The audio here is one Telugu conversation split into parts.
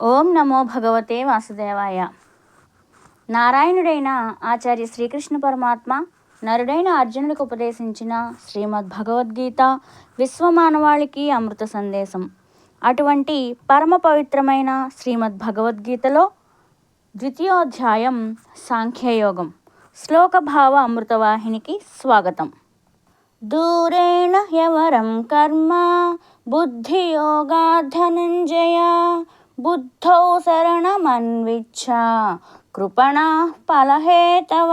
ఓం నమో భగవతే వాసుదేవాయ. నారాయణుడైన ఆచార్య శ్రీకృష్ణ పరమాత్మ నరుడైన అర్జునుడికి ఉపదేశించిన శ్రీమద్ భగవద్గీత విశ్వమానవాళికి అమృత సందేశం. అటువంటి పరమ పవిత్రమైన శ్రీమద్ భగవద్గీతలో ద్వితీయోధ్యాయం సాంఖ్యయోగం శ్లోకభావ అమృతవాహినికి స్వాగతం. దూరేణ హ్యవరం కర్మ బుద్ధియోగా ధనంజయ బుద్ధౌ శరణమన్విచ్ఛ కృపణ ఫలహేతవ.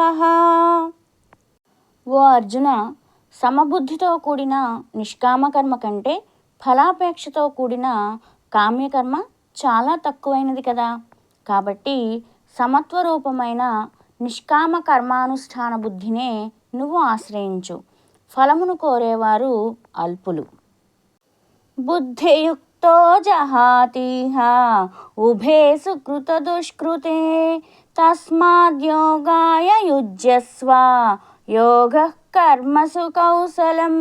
ఓ అర్జున సమబుద్ధితో కూడిన నిష్కామకర్మ కంటే ఫలాపేక్షతో కూడిన కామ్యకర్మ చాలా తక్కువైనది కదా. కాబట్టి సమత్వ రూపమైన నిష్కామ కర్మానుష్ఠాన బుద్ధినే నువ్వు ఆశ్రయించు. ఫలమును కోరేవారు అల్పులు. బుద్ధియుక్త జహాతిహ ఉభే సుకృత దుష్కృతే తస్మాద్యోగాయ యుజ్యస్వ యోగ కర్మసు కౌశలం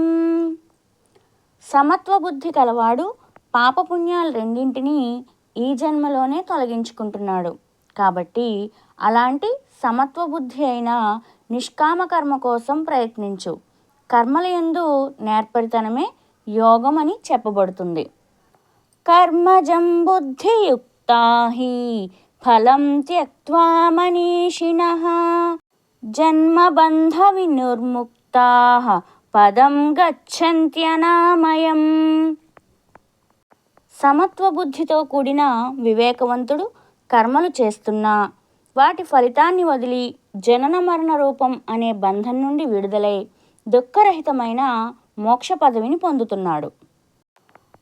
సమత్వ బుద్ధి కలవాడు పాపపుణ్యాలు రెండింటినీ ఈ జన్మలోనే తొలగించుకుంటున్నాడు. కాబట్టి అలాంటి సమత్వ బుద్ధి అయిన నిష్కామ కర్మ కోసం ప్రయత్నించు. కర్మల యందు నేర్పరితనమే యోగం అని చెప్పబడుతుంది. కర్మజం బుద్ధియుక్త ఫలం త్యక్వా మనీషిణ జన్మబంధ వినుర్ముక్త పదం గచ్చంత్యనామయం సమత్వ బుద్ధితో కూడిన వివేకవంతుడు కర్మలు చేస్తున్నా వాటి ఫలితాన్ని వదిలి జనన మరణ రూపం అనే బంధం నుండి విడుదలై దుఃఖరహితమైన మోక్ష పదవిని పొందుతున్నాడు.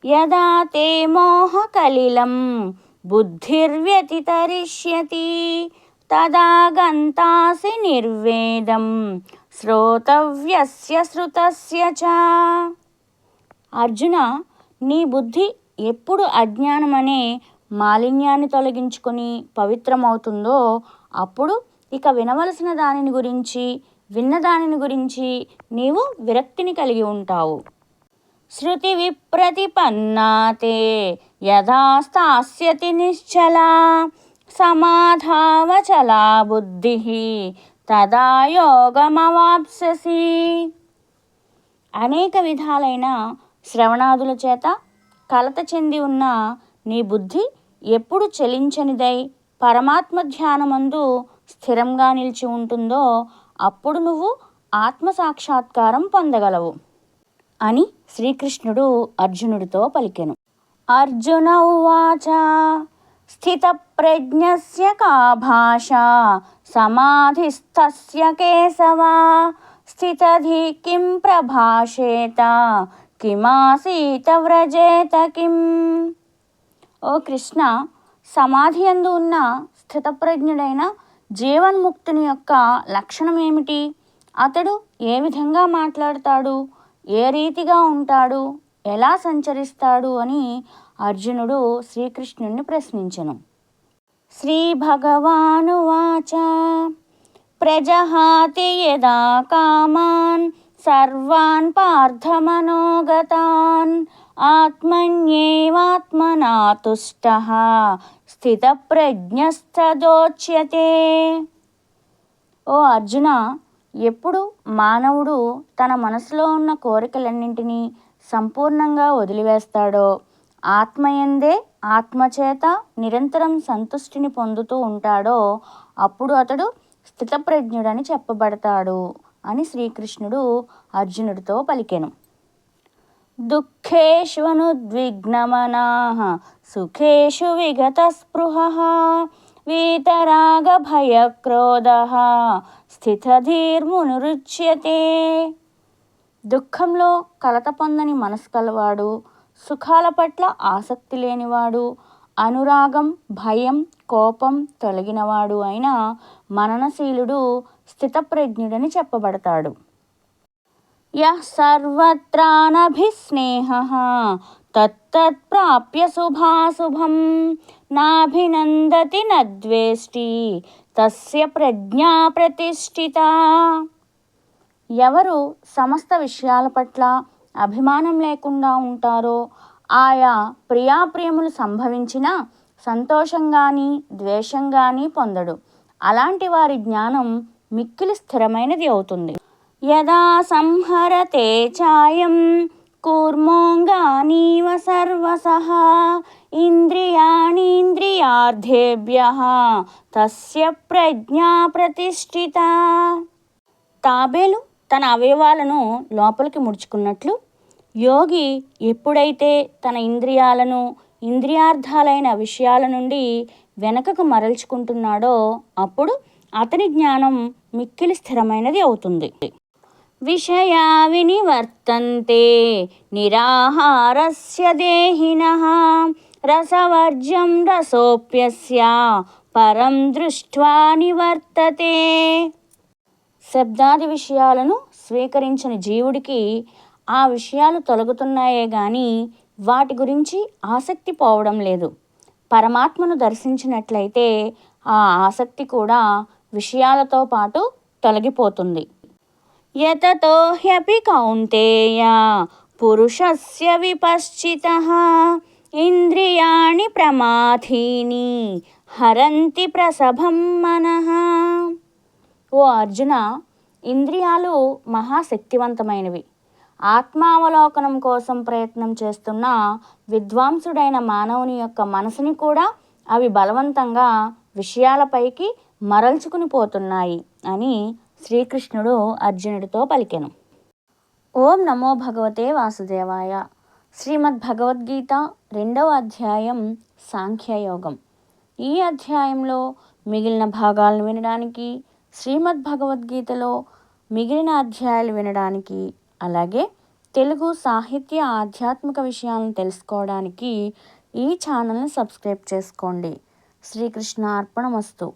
యదా తే మోహకలిలం బుద్ధిర్వ్యతితరిష్యతి తదా గంతాసి నిర్వేదం శ్రోతవ్యస్య శృతస్య చ. అర్జున నీ బుద్ధి ఎప్పుడు అజ్ఞానం అనే మాలిన్యాన్ని తొలగించుకొని పవిత్రమవుతుందో అప్పుడు ఇక వినవలసిన దానిని గురించి విన్న దానిని గురించి నీవు విరక్తిని కలిగి ఉంటావు. శృతి విప్రతిపన్నాతే యథా స్థాస్యతి నిశ్చలా. సమాధావచలా బుద్ధి. తదా యోగమవాప్ససి. అనేక విధాలైన శ్రవణాదుల చేత కలత చెంది ఉన్న నీ బుద్ధి ఎప్పుడు చలించనిదై పరమాత్మ ధ్యానమందు స్థిరంగా నిలిచి ఉంటుందో అప్పుడు నువ్వు ఆత్మ సాక్షాత్కారం పొందగలవు. అని శ్రీకృష్ణుడు అర్జునుడితో పలికెను. అర్జున ఉవాచ స్థితప్రజ్ఞస్య కా భాష సమాధిస్థస్య కేశవా స్థితధి కిం ప్రభాషేత కిమాసీత వ్రజేత కిం? ఓ కృష్ణ సమాధి అందు ఉన్న స్థితప్రజ్ఞుడైన జీవన్ముక్తుని యొక్క లక్షణం ఏమిటి అతడు ఏ విధంగా మాట్లాడతాడు? ఏ రీతిగా ఉంటాడు? ఎలా సంచరిస్తాడు? అని అర్జునుడు శ్రీకృష్ణుణ్ణి ప్రశ్నించెను. శ్రీ భగవానువాచ ప్రజహాతి యదా కామాన్. సర్వాన్ పార్థమనోగతాన్. ఆత్మన్యేవాత్మనాతుష్ట. స్థితప్రజ్ఞస్థదోచ్యతే. ఓ అర్జున ఎప్పుడు మానవుడు తన మనసులో ఉన్న కోరికలన్నింటినీ సంపూర్ణంగా వదిలివేస్తాడో ఆత్మయందే ఆత్మచేత నిరంతరం సంతుష్టిని పొందుతూ ఉంటాడో అప్పుడు అతడు స్థితప్రజ్ఞుడని చెప్పబడతాడు అని శ్రీకృష్ణుడు అర్జునుడితో పలికెను. దుఃఖేష్వనుద్విగ్నమనా సుఖేషు విగత స్పృహ వీతరాగభయక్రోధ స్థితధీర్మునురుచ్యతే. దుఃఖంలో కలత పొందని మనసు కలవాడు సుఖాల పట్ల ఆసక్తి లేనివాడు అనురాగం భయం కోపం తొలగినవాడు అయిన మననశీలుడు స్థితప్రజ్ఞుడని చెప్పబడతాడు. యః సర్వత్రానభిస్నేహ తత్తత్ప్రాప్య శుభాశుభం నాభినందతి నద్వేష్టి తస్య ప్రజ్ఞా ప్రతిష్ఠిత ఎవరు సమస్త విషయాల పట్ల అభిమానం లేకుండా ఉంటారో ఆయా ప్రియాప్రియములు సంభవించినా సంతోషం కానీ ద్వేషం కానీ పొందడు. అలాంటి వారి జ్ఞానం మిక్కిలి స్థిరమైనది అవుతుంది. యదా సంహరతే ఛాయం కూర్మోంగానీవ సర్వసః ఇంద్రియాణీంద్రియార్థేభ్య తస్య ప్రజ్ఞా ప్రతిష్ఠిత తాబేలు తన అవయవాలను లోపలికి ముడుచుకున్నట్లు యోగి ఎప్పుడైతే తన ఇంద్రియాలను ఇంద్రియార్థాలైన విషయాల నుండి వెనకకు మరల్చుకుంటున్నాడో అప్పుడు అతని జ్ఞానం మిక్కిలి స్థిరమైనది అవుతుంది. విషయా వినివర్తంతే నిరాహారస్య దేహిన రసవర్జ్యం రసోప్యస్య పరం దృష్ట్వా నివర్తతే. శబ్దాది విషయాలను స్వీకరించిన జీవుడికి ఆ విషయాలు తొలగుతున్నాయే గాని వాటి గురించి ఆసక్తి పోవడం లేదు. పరమాత్మను దర్శించినట్లయితే ఆ ఆసక్తి కూడా విషయాలతో పాటు తొలగిపోతుంది. యతతో హ్యపి కౌంతేయ పురుషస్య విపశ్చిత. ఇంద్రియాణి ప్రమాధీని హరంతి ప్రసభం మనః. ఓ అర్జున ఇంద్రియాలు మహాశక్తివంతమైనవి. ఆత్మావలోకనం కోసం ప్రయత్నం చేస్తున్న విద్వాంసుడైన మానవుని యొక్క మనసుని కూడా అవి బలవంతంగా విషయాలపైకి మరల్చుకుని పోతున్నాయి అని శ్రీకృష్ణుడు అర్జునుడితో పలికెను. ఓం నమో భగవతే వాసుదేవాయ. శ్రీమద్ భగవద్గీత రెండవ అధ్యాయం సాంఖ్యయోగం. ఈ అధ్యాయంలో మిగిలిన భాగాలను వినడానికి శ్రీమద్ భగవద్గీతలో మిగిలిన అధ్యాయాలు వినడానికి అలాగే తెలుగు సాహిత్య ఆధ్యాత్మిక విషయాలను తెలుసుకోవడానికి ఈ ఛానల్ని సబ్స్క్రైబ్ చేసుకోండి. శ్రీకృష్ణ అర్పణమస్తు